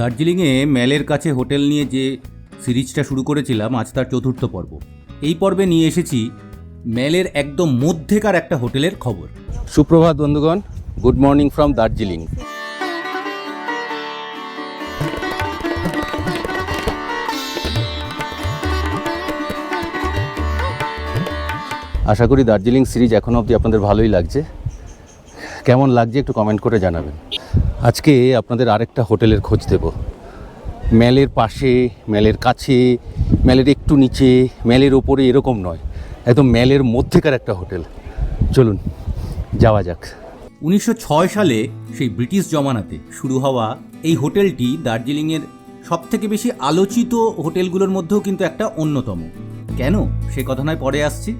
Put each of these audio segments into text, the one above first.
দার্জিলিংয়ে ম্যালের কাছে হোটেল নিয়ে যে সিরিজটা শুরু করেছিলাম, আজ তার চতুর্থ পর্ব। এই পর্বে নিয়ে এসেছি ম্যালের একদম মধ্যেকার একটা হোটেলের খবর। সুপ্রভাত, বন্ধুগণ। Good morning from Darjeeling. আশা করি দার্জিলিং সিরিজ এখনও অবধি আপনাদের ভালোই লাগছে। কেমন লাগছে একটু কমেন্ট করে জানাবেন। আজকে আপনাদের আরেকটা হোটেলের খোঁজ দেব। ম্যালের পাশে, ম্যালের কাছে, ম্যালের একটু নিচে, ম্যালের ওপরে এরকম নয়, একদম ম্যালের মধ্যেকার একটা হোটেল। চলুন, যাওয়া যাক। উনিশশো ছয় সালে সেই ব্রিটিশ জমানাতে শুরু হওয়া এই হোটেলটি দার্জিলিংয়ের সব থেকে বেশি আলোচিত হোটেলগুলোর মধ্যেও কিন্তু একটা অন্যতম। কেন? সে কথা নয়, পরে আসছি।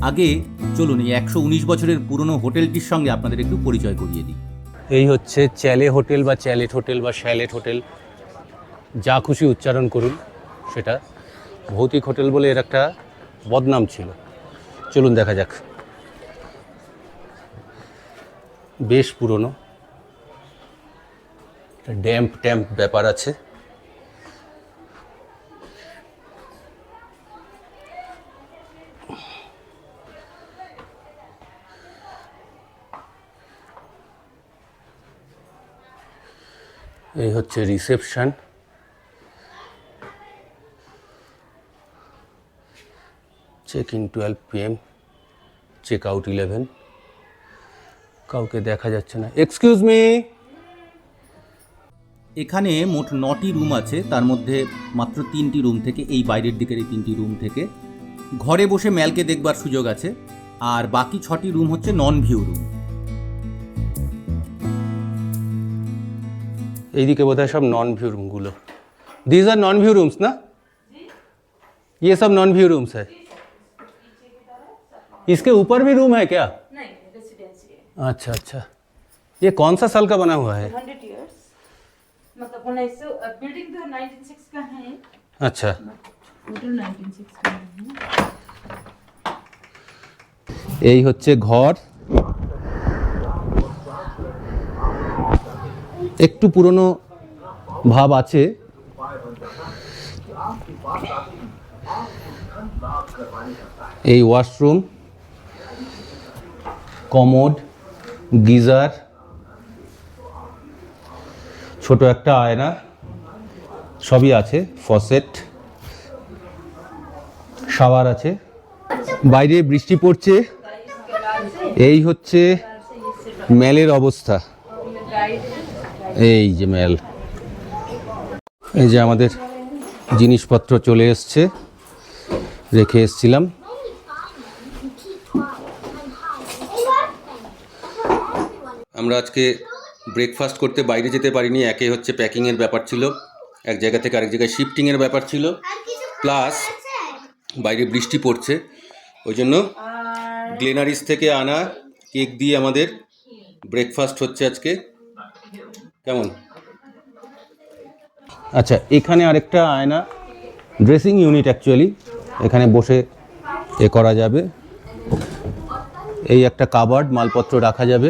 আগে চলুন এই একশো উনিশ বছরের পুরনো হোটেলটির সঙ্গে আপনাদের একটু পরিচয় করিয়ে দিই। এই হচ্ছে চ্যালে হোটেল বা চ্যালেট হোটেল বা শ্যালেট হোটেল। যা খুশি উচ্চারণ করুন সেটা। ভৌতিক হোটেল বলে এর একটা বদনাম ছিল। চলুন দেখা যাক। বেশ পুরনো। ড্যাম্প ট্যাম্প ব্যাপার আছে। এই হচ্ছে reception check in twelve PM check out eleven কাউকে দেখা যাচ্ছে না। এক্সকিউজ মি এখানে মোট নটি রুম আছে, তার মধ্যে মাত্র তিনটি রুম থেকে, এই বাইরের দিকের এই তিনটি রুম থেকে। ঘরে বসে ম্যালকে দেখবার সুযোগ আছে, আর বাকি ছটি রুম হচ্ছে নন ভিউ রুম এইদিকে বোধহয় সব নন ভিউ রুমগুলো these are non view rooms ना ये सब नॉन व्यू रूम्स है इसके ऊपर भी रूम है क्या नहीं रेसिडेंसी है अच्छा अच्छा ये कौन सा साल का बना हुआ है हंड्रेड इयर्स मतलब उन्नीस सौ बिल्डिंग तो नाइनटीन सिक्स का है अच्छा टोटल नाइनटीन सिक्स का है এই হচ্ছে ঘর একটু পুরনো ভাব আছে। এই ওয়াশরুম, কমোড, গিজার, ছোট একটা আয়না, সবই আছে, ফসেট, শাওয়ার আছে। বাইরে বৃষ্টি পড়ছে। এই হচ্ছে ম্যালের অবস্থা। এই যে ম্যাল এই যে আমাদের জিনিসপত্র চলে এসছে রেখে এসছিলাম। আমরা আজকে ব্রেকফাস্ট করতে বাইরে যেতে পারিনি একে হচ্ছে প্যাকিংয়ের ব্যাপার ছিল। এক জায়গা থেকে আরেক জায়গায় শিফটিংয়ের ব্যাপার ছিল। প্লাস বাইরে বৃষ্টি পড়ছে। ওই জন্য গ্লেনারিস থেকে আনা কেক দিয়ে আমাদের ব্রেকফাস্ট হচ্ছে আজকে। কেমন? আচ্ছা এখানে আরেকটা আয়না ড্রেসিং ইউনিট অ্যাকচুয়ালি এখানে বসে এ করা যাবে। এই একটা কাবার্ড মালপত্র রাখা যাবে।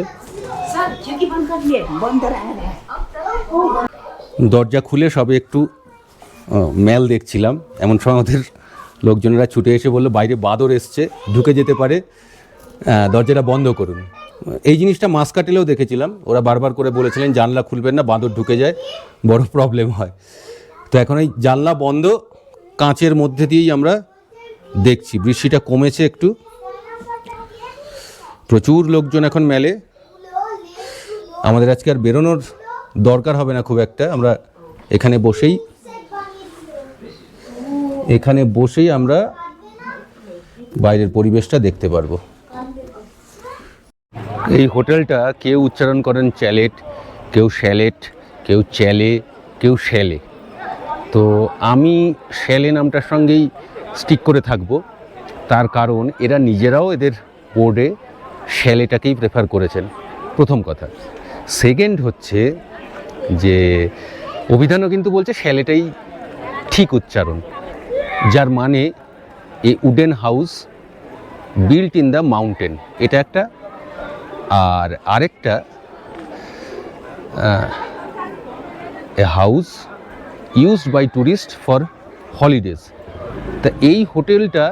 দরজা খুলে সবে একটু ম্যাল দেখছিলাম। এমন সময় আমাদের লোকজনেরা ছুটে এসে বলল, বাইরে বাদর এসছে, ঢুকে যেতে পারে। দরজাটা বন্ধ করুন। এই জিনিসটা মাছ কাটেলেও দেখেছিলাম। ওরা বারবার করে বলেছিলেন, জানলা খুলবেন না, বাঁদর ঢুকে যায়, বড় প্রবলেম হয়। তো এখন এই জানলা বন্ধ, কাঁচের মধ্যে দিয়েই আমরা দেখছি। বৃষ্টিটা কমেছে একটু। প্রচুর লোকজন এখন মেলে। আমাদের আজকে আর বেরোনোর দরকার হবে না খুব একটা। আমরা এখানে বসেই এখানে বসেই আমরা বাইরের পরিবেশটা দেখতে পারব। এই হোটেলটা কেউ উচ্চারণ করেন চ্যালেট, কেউ শ্যালেট, কেউ চ্যালে, কেউ শ্যালে। তো আমি শ্যালে নামটার সঙ্গেই স্টিক করে থাকব। তার কারণ এরা নিজেরাও এদের বোর্ডে শ্যালেটাকেই প্রেফার করেছেন। প্রথম কথা। সেকেন্ড হচ্ছে যে অভিধানও কিন্তু বলছে শ্যালেটাই ঠিক উচ্চারণ। যার মানে a wooden house built in the mountain এটা একটা আর আরেকটা a house used by tourist for holidays তা এই হোটেলটা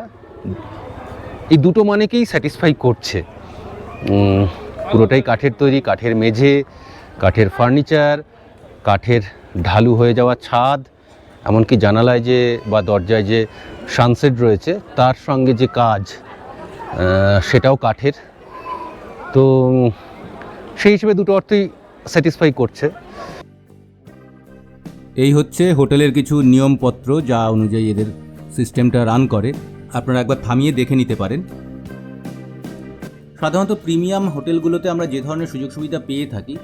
এই দুটো মানেকেই স্যাটিসফাই করছে। পুরোটাই কাঠের তৈরি, কাঠের মেঝে, কাঠের ফার্নিচার কাঠের ঢালু হয়ে যাওয়া ছাদ, এমনকি জানালায় যে বা দরজায় যে সানসেট রয়েছে, তার সঙ্গে যে কাজ সেটাও কাঠের। তো সেই হিসেবে দুটো অর্থই স্যাটিসফাই করছে। এই হচ্ছে হোটেলের কিছু নিয়মপত্র যা অনুযায়ী এদের সিস্টেমটা রান করে। আপনারা একবার থামিয়ে দেখে নিতে পারেন। সাধারণত প্রিমিয়াম হোটেলগুলোতে আমরা যে ধরনের সুযোগ সুবিধা পেয়ে থাকি,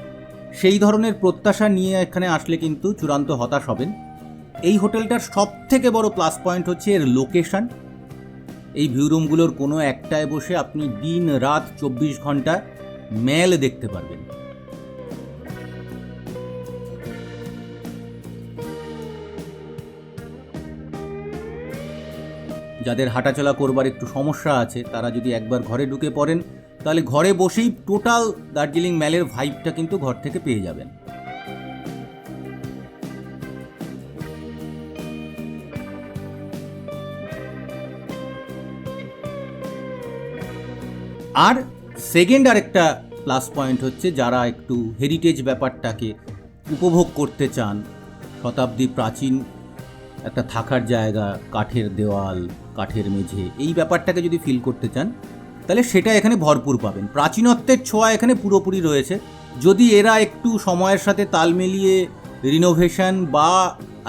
সেই ধরনের প্রত্যাশা নিয়ে এখানে আসলে কিন্তু চূড়ান্ত হতাশ হবেন। এই হোটেলটার সব থেকে বড় প্লাস পয়েন্ট হচ্ছে এর লোকেশন এই ভিউ রুমগুলোর কোনো একটায় বসে আপনি দিন রাত চব্বিশ ঘণ্টা মেল দেখতে পারবেন। যাদের হাঁটাচলা করবার একটু সমস্যা আছে, তারা যদি একবার ঘরে ঢুকে পড়েন, তাহলে ঘরে বসেই টোটাল দার্জিলিং ম্যালের ভাইবটা কিন্তু ঘর থেকে পেয়ে যাবেন। আর সেকেন্ড আরেকটা প্লাস পয়েন্ট হচ্ছে যারা একটু হেরিটেজ ব্যাপারটাকে উপভোগ করতে চান। শতাব্দী প্রাচীন একটা থাকার জায়গা, কাঠের দেওয়াল, কাঠের মেঝে, এই ব্যাপারটাকে যদি ফিল করতে চান, তাহলে সেটা এখানে ভরপুর পাবেন। প্রাচীনত্বের ছোঁয়া এখানে পুরোপুরি রয়েছে। যদি এরা একটু সময়ের সাথে তাল মিলিয়ে রিনোভেশন বা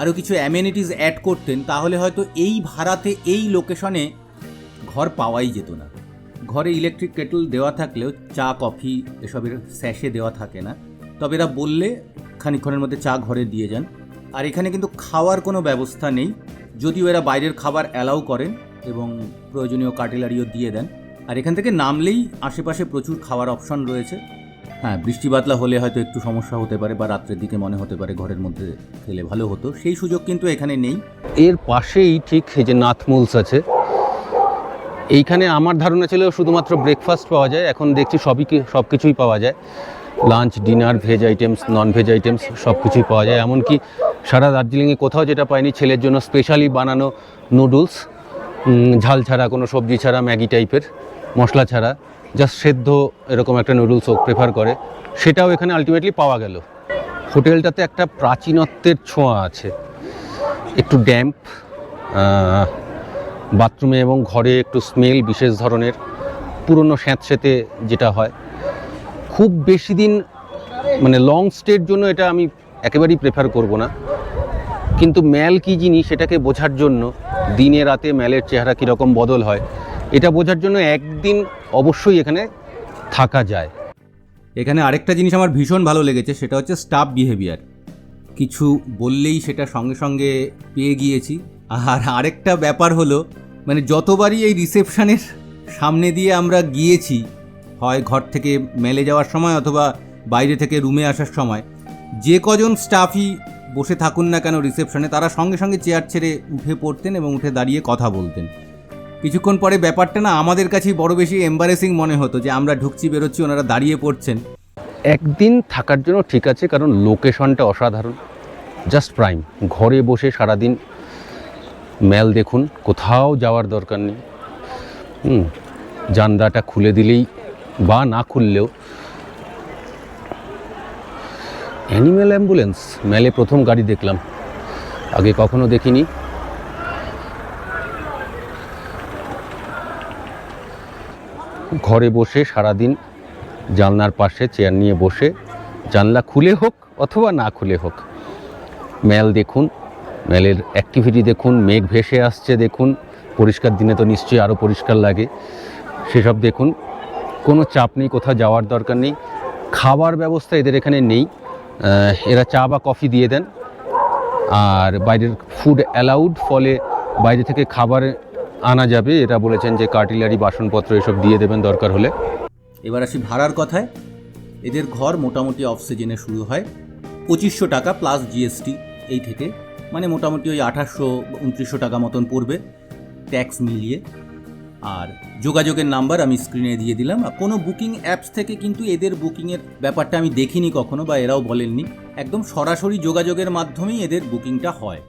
আরও কিছু অ্যামেনিটিস অ্যাড করতেন, তাহলে হয়তো এই ভাড়াতে এই লোকেশনে ঘর পাওয়াই যেত না। ঘরে ইলেকট্রিক কেটল দেওয়া থাকলেও চা কফি এসবের স্যাশে দেওয়া থাকে না। তবে এরা বললে খানিকক্ষণের মধ্যে চা ঘরে দিয়ে যান। আর এখানে কিন্তু খাওয়ার কোনো ব্যবস্থা নেই। যদিও এরা বাইরের খাবার অ্যালাউ করেন এবং প্রয়োজনীয় কাটেলারিও দিয়ে দেন। আর এখান থেকে নামলেই আশেপাশে প্রচুর খাওয়ার অপশন রয়েছে। হ্যাঁ বৃষ্টি বাতলা হলে হয়তো একটু সমস্যা হতে পারে বা রাত্রের দিকে মনে হতে পারে ঘরের মধ্যে খেলে ভালো হতো। সেই সুযোগ কিন্তু এখানে নেই। এর পাশেই ঠিক যে নাথমুলস আছে এইখানে আমার ধারণা ছিল শুধুমাত্র ব্রেকফাস্ট পাওয়া যায়। এখন দেখছি সবই সব কিছুই পাওয়া যায়। Lunch dinner veg items non veg items সব কিছুই পাওয়া যায়। এমনকি সারা দার্জিলিংয়ে কোথাও যেটা পাইনি, ছেলের জন্য স্পেশালি বানানো নুডলস ঝাল ছাড়া, কোনো সবজি ছাড়া, ম্যাগি টাইপের, মশলা ছাড়া জাস্ট সেদ্ধ এরকম একটা নুডলস ও প্রেফার করে। সেটাও এখানে আলটিমেটলি পাওয়া গেল। হোটেলটাতে একটা প্রাচীনত্বের ছোঁয়া আছে। একটু ড্যাম্প বাথরুমে এবং ঘরে একটু স্মেল বিশেষ ধরনের, পুরনো স্যাঁতস্যাঁতে যেটা হয়। খুব বেশি দিন মানে লং স্টের জন্য এটা আমি একেবারেই প্রেফার করব না। কিন্তু ম্যাল কী জিনিস সেটাকে বোঝার জন্য, দিনে রাতে ম্যালের চেহারা কীরকম বদল হয়, এটা বোঝার জন্য একদিন অবশ্যই এখানে থাকা যায়। এখানে আরেকটা জিনিস আমার ভীষণ ভালো লেগেছে, সেটা হচ্ছে স্টাফ বিহেভিয়ার কিছু বললেই সেটা সঙ্গে সঙ্গে পেয়ে গিয়েছি। আর আরেকটা ব্যাপার হলো মানে যতবারই এই রিসেপশনের সামনে দিয়ে আমরা গিয়েছি, হয় ঘর থেকে মেলে যাওয়ার সময় অথবা বাইরে থেকে রুমে আসার সময়, যে কজন স্টাফই বসে থাকুন না কেন রিসেপশনে, তারা সঙ্গে সঙ্গে চেয়ার ছেড়ে উঠে পড়তেন এবং উঠে দাঁড়িয়ে কথা বলতেন। কিছুক্ষণ পরে ব্যাপারটা না আমাদের কাছেই বড় বেশি এম্বারেসিং মনে হতো যে আমরা ঢুকছি, বেরোচ্ছি, ওনারা দাঁড়িয়ে পড়ছেন। একদিন থাকার জন্য ঠিক আছে, কারণ লোকেশনটা অসাধারণ। জাস্ট প্রাইম ঘরে বসে সারাদিন ম্যাল দেখুন, কোথাও যাওয়ার দরকার নেই। হুম, জানলাটা খুলে দিলেই বা না খুললেও। অ্যানিম্যাল অ্যাম্বুলেন্স ম্যালে প্রথম গাড়ি দেখলাম। আগে কখনো দেখিনি। ঘরে বসে সারাদিন জানলার পাশে চেয়ার নিয়ে বসে, জানলা খুলে হোক অথবা না খুলে হোক। ম্যাল দেখুন ম্যালের অ্যাক্টিভিটি দেখুন, মেঘ ভেসে আসছে দেখুন, পরিষ্কার দিনে তো নিশ্চয়ই আরও পরিষ্কার লাগে। সেসব দেখুন, কোনো চাপ নেই, কোথাও যাওয়ার দরকার নেই। খাবার ব্যবস্থা এদের এখানে নেই। এরা চা বা কফি দিয়ে দেন। আর বাইরের ফুড অ্যালাউড ফলে বাইরে থেকে খাবার আনা যাবে। এরা বলেছেন যে কার্টিলারি, বাসনপত্র এসব দিয়ে দেবেন দরকার হলে। এবার আসি ভাড়ার কথায়। এদের ঘর মোটামুটি অফ সিজনে শুরু হয়। পঁচিশশো টাকা প্লাস জিএসটি এই থেকে। মানে মোটামুটি ওই আঠাশশো, উনত্রিশশো টাকা মতন পড়বে ট্যাক্স মিলিয়ে। আর যোগাযোগের নাম্বার আমি স্ক্রিনে দিয়ে দিলাম। আর কোনো বুকিং অ্যাপস থেকে কিন্তু এদের বুকিংয়ের ব্যাপারটা আমি দেখিনি কখনো বা এরাও বলেননি। একদম সরাসরি যোগাযোগের মাধ্যমেই এদের বুকিংটা হয়।